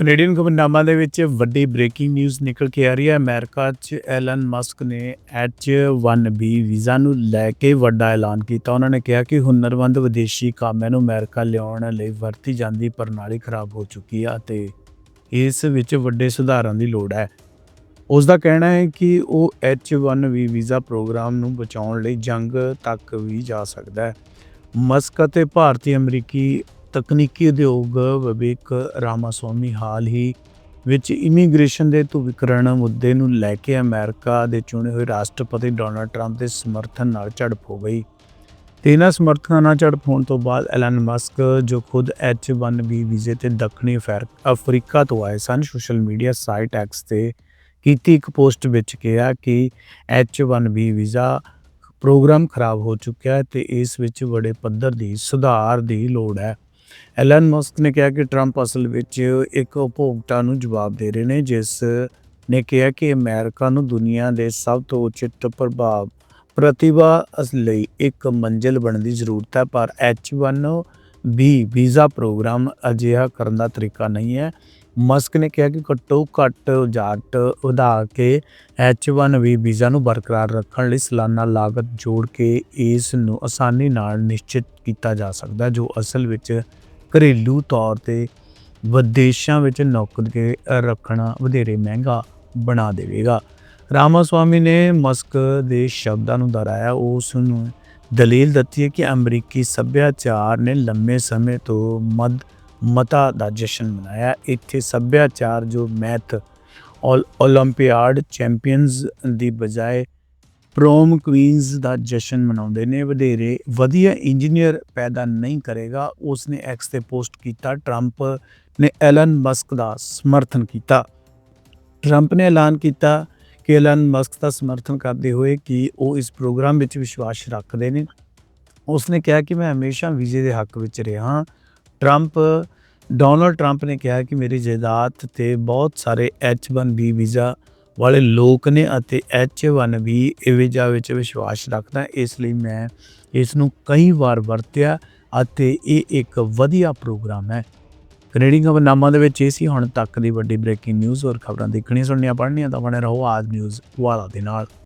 Canadian ਖਬਰਨਾਮਾ ਦੇ ਵਿੱਚ ਵੱਡੀ ਬ੍ਰੇਕਿੰਗ ਨਿਊਜ਼ ਨਿਕਲ ਕੇ ਆ ਰਹੀ ਹੈ। ਅਮਰੀਕਾ 'ਚ ਐਲਨ ਮਸਕ ਨੇ H1B ਵੀਜ਼ਾ ਨੂੰ ਲੈ ਕੇ ਵੱਡਾ ਐਲਾਨ ਕੀਤਾ। ਉਹਨਾਂ ਨੇ ਕਿਹਾ ਕਿ ਹੁਨਰਮੰਦ ਵਿਦੇਸ਼ੀ ਕਾਮਿਆਂ ਨੂੰ ਅਮਰੀਕਾ ਲਿਆਉਣ ਲਈ ਵਰਤੀ ਜਾਂਦੀ ਪ੍ਰਣਾਲੀ ਖਰਾਬ ਹੋ ਚੁੱਕੀ ਆ ਅਤੇ ਇਸ ਵਿੱਚ ਵੱਡੇ ਸੁਧਾਰਾਂ ਦੀ ਲੋੜ ਹੈ। ਉਸ ਦਾ ਕਹਿਣਾ ਹੈ ਕਿ ਉਹ H1B ਵੀਜ਼ਾ ਪ੍ਰੋਗਰਾਮ ਨੂੰ ਬਚਾਉਣ ਲਈ ਜੰਗ ਤੱਕ ਵੀ ਜਾ ਸਕਦਾ ਹੈ। ਮਸਕ ਅਤੇ ਭਾਰਤੀ ਅਮਰੀਕੀ ਤਕਨੀਕੀ ਉਦਯੋਗ ਵਿਵੇਕ ਰਾਮਾਸਵਾਮੀ ਹਾਲ ਹੀ ਵਿੱਚ ਇਮੀਗ੍ਰੇਸ਼ਨ ਦੇ ਧੁਵੀਕਰਨ ਮੁੱਦੇ ਨੂੰ ਲੈ ਕੇ ਅਮਰੀਕਾ ਦੇ ਚੁਣੇ ਹੋਏ ਰਾਸ਼ਟਰਪਤੀ ਡੋਨਲਡ ਟਰੰਪ ਦੇ ਸਮਰਥਨ ਨਾਲ ਝੜਪ ਹੋ ਗਈ। ਤੇ ਇਹਨਾਂ ਸਮਰਥਨਾਂ ਨਾਲ ਝੜਪ ਹੋਣ ਤੋਂ ਬਾਅਦ ਐਲਨ ਮਸਕ, ਜੋ ਖੁਦ H1B ਵੀਜ਼ੇ ਤੇ ਦੱਖਣੀ ਅਫਰ- ਅਫਰੀਕਾ ਤੋਂ ਆਏ ਸਨ, ਸੋਸ਼ਲ ਮੀਡੀਆ ਸਾਈਟ ਐਕਸ ਤੇ ਕੀਤੀ ਇੱਕ ਪੋਸਟ ਵਿੱਚ ਕਿਹਾ ਕਿ H1B ਵੀਜ਼ਾ ਪ੍ਰੋਗਰਾਮ ਖਰਾਬ ਹੋ ਚੁੱਕਿਆ ਹੈ ਤੇ ਇਸ ਵਿੱਚ ਬੜੇ ਪੱਧਰ ਦੀ ਸੁਧਾਰ ਦੀ ਲੋੜ ਹੈ। ਐਲਨ ਮਸਕ ਨੇ ਕਿਹਾ ਕਿ ਟਰੰਪ ਅਸਲ ਵਿੱਚ ਇੱਕ ਉਪਭੋਗਤਾ ਨੂੰ ਜਵਾਬ ਦੇ ਰਹੇ ਨੇ, ਜਿਸ ਨੇ ਕਿਹਾ ਕਿ ਅਮਰੀਕਾ ਨੂੰ ਦੁਨੀਆ ਦੇ ਸਭ ਤੋਂ ਉਚਿਤ ਪ੍ਰਭਾਵ ਪ੍ਰਤਿਭਾ ਲਈ ਇੱਕ ਮੰਜ਼ਿਲ ਬਣਨ ਦੀ ਜ਼ਰੂਰਤ ਹੈ, ਪਰ H1B ਵੀਜ਼ਾ ਪ੍ਰੋਗਰਾਮ ਅਜਿਹਾ ਕਰਨ ਦਾ ਤਰੀਕਾ ਨਹੀਂ ਹੈ। ਮਸਕ ਨੇ ਕਿਹਾ ਕਿ ਘੱਟੋ ਘੱਟ ਜਾਟ ਵਧਾ ਕੇ H1B ਵੀਜ਼ਾ ਨੂੰ ਬਰਕਰਾਰ ਰੱਖਣ ਲਈ ਸਾਲਾਨਾ ਲਾਗਤ ਜੋੜ ਕੇ ਇਸ ਨੂੰ ਆਸਾਨੀ ਨਾਲ ਨਿਸ਼ਚਿਤ ਕੀਤਾ ਜਾ ਸਕਦਾ ਹੈ, ਜੋ ਅਸਲ ਵਿੱਚ ਘਰੇਲੂ ਤੌਰ ਤੇ ਵਿਦੇਸ਼ਾਂ ਵਿੱਚ ਨੌਕਰੀ ਰੱਖਣਾ ਵਧੇਰੇ ਮਹਿੰਗਾ ਬਣਾ ਦੇਵੇਗਾ। ਰਾਮਾਸਵਾਮੀ ਨੇ ਮਸਕ ਦੇ ਸ਼ਬਦਾਂ ਨੂੰ ਦੁਹਰਾਇਆ। ਉਸ ਨੂੰ ਦਲੀਲ ਦਿੱਤੀ ਹੈ ਕਿ ਅਮਰੀਕੀ ਸੱਭਿਆਚਾਰ ਨੇ ਲੰਮੇ ਸਮੇਂ ਤੋਂ ਮਦ ਮਤਾ ਦਾ ਜਸ਼ਨ ਮਨਾਇਆ ਇੱਥੇ ਸੱਭਿਆਚਾਰ ਜੋ ਮੈਥ ਓਲ- 올림픽 ਚੈਂਪੀਅਨਸ ਦੀ ਬਜਾਏ ਪ੍ਰੋਮ ਕੁਈਨਸ ਦਾ ਜਸ਼ਨ ਮਨਾਉਂਦੇ ਨੇ ਵਧੇਰੇ ਵਧੀਆ ਇੰਜੀਨੀਅਰ ਪੈਦਾ ਨਹੀਂ ਕਰੇਗਾ ਉਸ ਨੇ ਐਕਸ ਤੇ ਪੋਸਟ ਕੀਤਾ ਟਰੰਪ ਨੇ ਐਲਨ ਮਸਕ ਦਾ ਸਮਰਥਨ ਕੀਤਾ ਟਰੰਪ ਨੇ ਐਲਾਨ ਕੀਤਾ ਕਿ ਐਲਨ ਮਸਕ ਦਾ ਸਮਰਥਨ ਕਰਦੇ ਹੋਏ ਕਿ ਉਹ ਇਸ ਪ੍ਰੋਗਰਾਮ ਵਿੱਚ ਵਿਸ਼ਵਾਸ ਰੱਖਦੇ ਨੇ ਉਸ ਨੇ ਕਿਹਾ ਕਿ ਮੈਂ ਹਮੇਸ਼ਾ ਵੀਜ਼ੇ ਦੇ ਹੱਕ ਵਿੱਚ ਰਿਹਾ ਹਾਂ ਟਰੰਪ ਡੋਨਲਡ ਟਰੰਪ ਨੇ ਕਿਹਾ ਕਿ ਮੇਰੀ ਜਾਇਦਾਦ ਤੇ ਬਹੁਤ ਸਾਰੇ H1B ਵੀਜ਼ਾ ਵਾਲੇ ਲੋਕ ਨੇ ਅਤੇ H1B ਵੀਜ਼ਾ ਵਿੱਚ ਵਿਸ਼ਵਾਸ ਰੱਖਦਾ ਇਸ ਲਈ ਮੈਂ ਇਸ ਨੂੰ ਕਈ ਵਾਰ ਵਰਤਿਆ ਅਤੇ ਇਹ ਇੱਕ ਵਧੀਆ ਪ੍ਰੋਗਰਾਮ ਹੈ। ਕੈਨੇਡੀਅਨ ਖਬਰਨਾਮਾ ਦੇ ਵਿੱਚ ਇਹ ਸੀ, ਹੁਣ ਤੱਕ ਦੀ ਵੱਡੀ ਬ੍ਰੇਕਿੰਗ ਨਿਊਜ਼ ਔਰ ਖਬਰਾਂ ਦੇਖਣੀਆਂ ਸੁਣਨੀਆਂ, ਪੜ੍ਹਨੀਆਂ ਤਾਂ ਬਣੇ ਰਹੋ ਆਜ ਨਿਊਜ਼ ਵਾਲਾ ਦੇ ਨਾਲ।